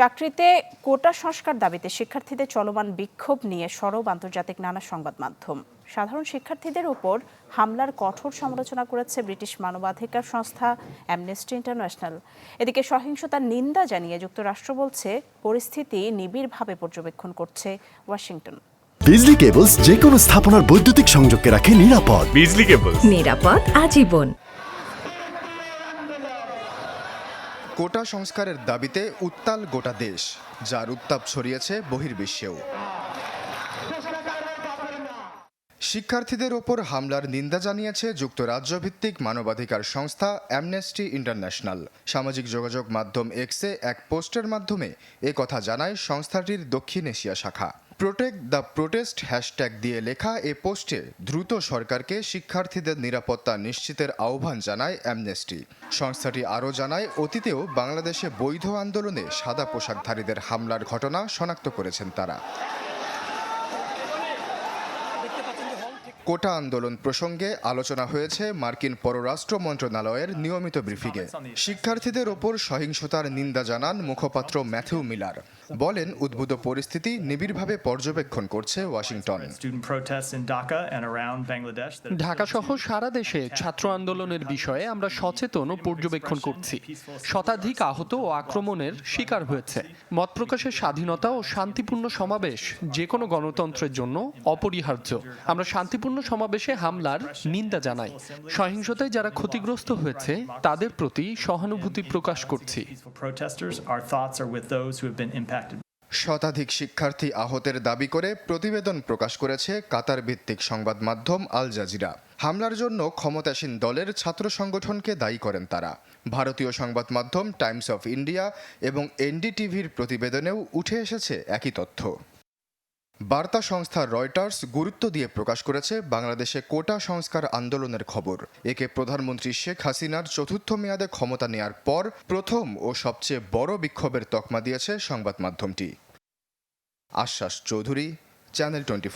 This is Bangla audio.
চাকরিতে কোটা সংস্কার দাবিতে শিক্ষার্থীদের চলমান বিক্ষোভ নিয়ে সরব আন্তর্জাতিক নানা সংবাদ মাধ্যম। সাধারণ শিক্ষার্থীদের উপর হামলার কঠোর সমালোচনা করেছে ব্রিটিশ মানবাধিকার সংস্থা অ্যামনেস্টি ইন্টারন্যাশনাল এদিকে সহিংসতার নিন্দা জানিয়ে যুক্তরাষ্ট্র বলছে পরিস্থিতি নিবিড়ভাবে পর্যবেক্ষণ করছে ওয়াশিংটন। বিজলি কেবলস যে কোনো স্থাপনার বৈদ্যুতিক সংযোগকে রাখে নিরাপদ। বিজলি কেবল নিরাপদ আজীবন। কোটা সংস্কারের দাবিতে উত্তাল গোটা দেশ, যার উত্তাপ ছড়িয়েছে বহির্বিশ্বেও। শিক্ষার্থীদের ওপর হামলার নিন্দা জানিয়েছে যুক্তরাজ্য ভিত্তিক মানবাধিকার সংস্থা অ্যামনেস্টি ইন্টারন্যাশনাল। সামাজিক যোগাযোগ মাধ্যম এক্সে এক পোস্টের মাধ্যমে এ কথা জানায় সংস্থাটির দক্ষিণ এশিয়া শাখা। প্রোটেক্ট দ্য প্রোটেস্ট হ্যাশট্যাগ দিয়ে লেখা এ পোস্টে দ্রুত সরকারকে শিক্ষার্থীদের নিরাপত্তা নিশ্চিতের আহ্বান জানায় অ্যামনেস্টি সংস্থাটি আরও জানায়, অতীতেও বাংলাদেশে বৈধ আন্দোলনে সাদা পোশাকধারীদের হামলার ঘটনা শনাক্ত করেছেন তারা। কোটা আন্দোলন প্রসঙ্গে আলোচনা হয়েছে মার্কিন পররাষ্ট্র মন্ত্রণালয়ের নিয়মিত ব্রিফিংয়ে। শিক্ষার্থীদের ওপর সহিংসতার নিন্দা জানান মুখপাত্র ম্যাথিউ মিলার। বলেন, উদ্ভূত পরিস্থিতি নিবিড়ভাবে পর্যবেক্ষণ করছে ওয়াশিংটন। ঢাকা সহ সারা দেশে ছাত্র আন্দোলনের বিষয়ে আমরা সচেতন ও পর্যবেক্ষণ করছি। শতাধিক আহত ও আক্রমণের শিকার হয়েছে। মত প্রকাশের স্বাধীনতা ও শান্তিপূর্ণ সমাবেশ যে কোনো গণতন্ত্রের জন্য অপরিহার্য। আমরা শান্তিপূর্ণ সমাবেশে হামলার নিন্দা জানাই। সহিংসতায় যারা ক্ষতিগ্রস্ত হয়েছে তাদের প্রতি সহানুভূতি প্রকাশ করছি. শতাধিক শিক্ষার্থী আহতের দাবি করে প্রতিবেদন প্রকাশ করেছে কাতার ভিত্তিক সংবাদ মাধ্যম আল জাজিরা। হামলার জন্য ক্ষমতাসীন দলের ছাত্র সংগঠনকে দায়ী করেন তারা। ভারতীয় সংবাদ মাধ্যম টাইমস অফ ইন্ডিয়া এবং এনডিটিভির প্রতিবেদনেও উঠে এসেছে একই তথ্য। বার্তা সংস্থা রয়টার্স গুরুত্ব দিয়ে প্রকাশ করেছে বাংলাদেশে কোটা সংস্কার আন্দোলনের খবর। একে প্রধানমন্ত্রী শেখ হাসিনার চতুর্থ মেয়াদে ক্ষমতা নেয়ার পর প্রথম ও সবচেয়ে বড় বিক্ষোভের তকমা দিয়েছে সংবাদ মাধ্যমটি। আশ্বাস চৌধুরী, চ্যানেল টোয়েন্টি